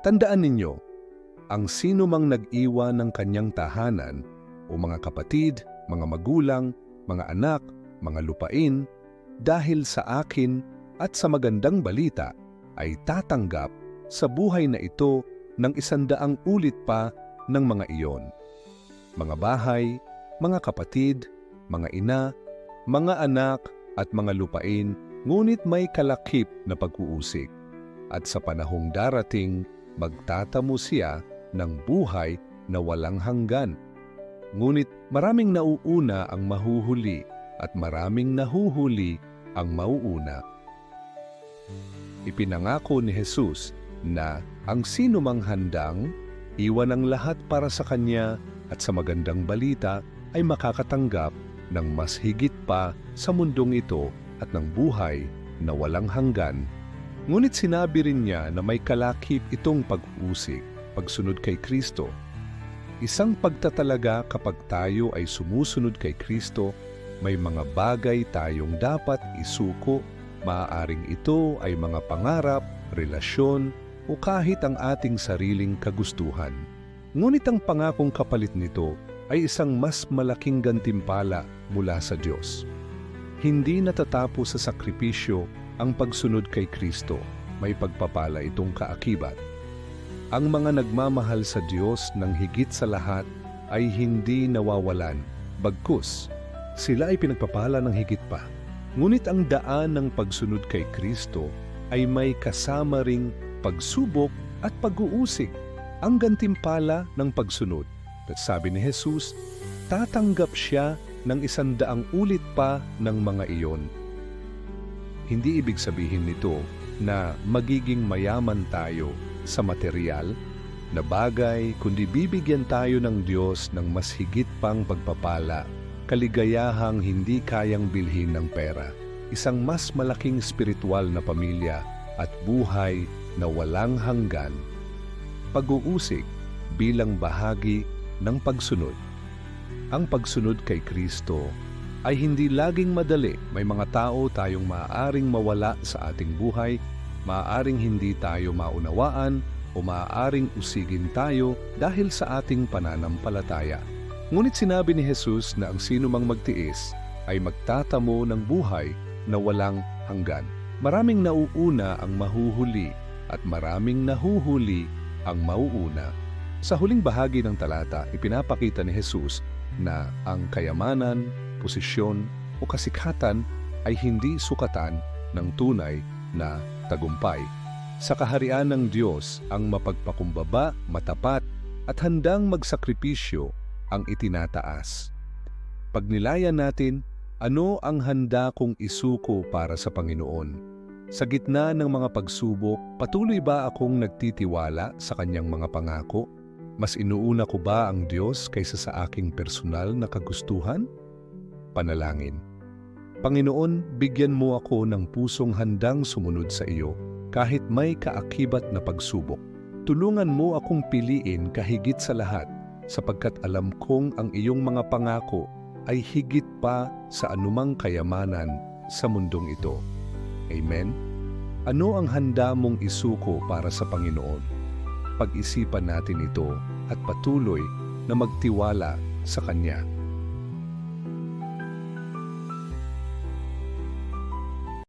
Tandaan ninyo, ang sino mang nag-iwan ng kanyang tahanan o mga kapatid, mga magulang, mga anak, mga lupain, dahil sa akin at sa magandang balita, ay tatanggap sa buhay na ito ng isandaang ulit pa ng mga iyon. Mga bahay, mga kapatid, mga ina, mga anak at mga lupain, ngunit may kalakip na pag-uusig. At sa panahong darating, magtatamo siya ng buhay na walang hanggan. Ngunit maraming nauuna ang mahuhuli at maraming nahuhuli ang mauuna. Ipinangako ni Jesus na ang sino mang handang iwan ang lahat para sa Kanya at sa magandang balita ay makakatanggap ng mas higit pa sa mundong ito at ng buhay na walang hanggan. Ngunit sinabi rin niya na may kalakip itong pag-uusig, pagsunod kay Kristo. Isang pagtatalaga kapag tayo ay sumusunod kay Kristo, may mga bagay tayong dapat isuko, maaaring ito ay mga pangarap, relasyon, o kahit ang ating sariling kagustuhan. Ngunit ang pangakong kapalit nito ay isang mas malaking gantimpala mula sa Diyos. Hindi natatapos sa sakripisyo ang pagsunod kay Kristo. May pagpapala itong kaakibat. Ang mga nagmamahal sa Diyos ng higit sa lahat ay hindi nawawalan. Bagkus, sila ay pinagpapala ng higit pa. Ngunit ang daan ng pagsunod kay Kristo ay may kasama ring pagsubok at pag-uusig, ang gantimpala ng pagsunod. At sabi ni Jesus, tatanggap siya ng isandaang ulit pa ng mga iyon. Hindi ibig sabihin nito na magiging mayaman tayo sa material na bagay kundi bibigyan tayo ng Diyos ng mas higit pang pagpapala, kaligayahang hindi kayang bilhin ng pera, isang mas malaking spiritual na pamilya at buhay na walang hanggan, pag-uusig bilang bahagi ng pagsunod. Ang pagsunod kay Kristo ay hindi laging madali. May mga tao tayong maaaring mawala sa ating buhay, maaaring hindi tayo maunawaan o maaaring usigin tayo dahil sa ating pananampalataya. Ngunit sinabi ni Jesus na ang sino mang magtiis ay magtatamo ng buhay na walang hanggan. Maraming nauuna ang mahuhuli at maraming nahuhuli ang mauuna. Sa huling bahagi ng talata, ipinapakita ni Jesus na ang kayamanan, posisyon o kasikatan ay hindi sukatan ng tunay na tagumpay. Sa kaharian ng Diyos, ang mapagpakumbaba, matapat at handang magsakripisyo ang itinataas. Pagnilayan natin, ano ang handa kong isuko para sa Panginoon? Sa gitna ng mga pagsubok, patuloy ba akong nagtitiwala sa kanyang mga pangako? Mas inuuna ko ba ang Diyos kaysa sa aking personal na kagustuhan? Panalangin. Panginoon, bigyan mo ako ng pusong handang sumunod sa iyo kahit may kaakibat na pagsubok. Tulungan mo akong piliin kahigit sa lahat sapagkat alam kong ang iyong mga pangako ay higit pa sa anumang kayamanan sa mundong ito. Amen? Ano ang handa mong isuko para sa Panginoon? Pag-isipan natin ito at patuloy na magtiwala sa Kanya.